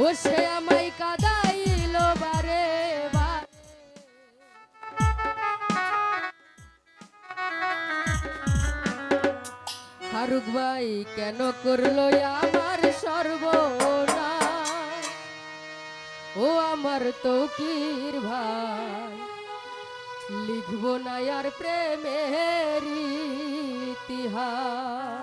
ও সে আমায় কাদাইল বারে ফারুক ভাই, কেন করল আমার সর্বনা ও আমার তৌকির ভাই, লিখব না আর প্রেমের ইতিহাস।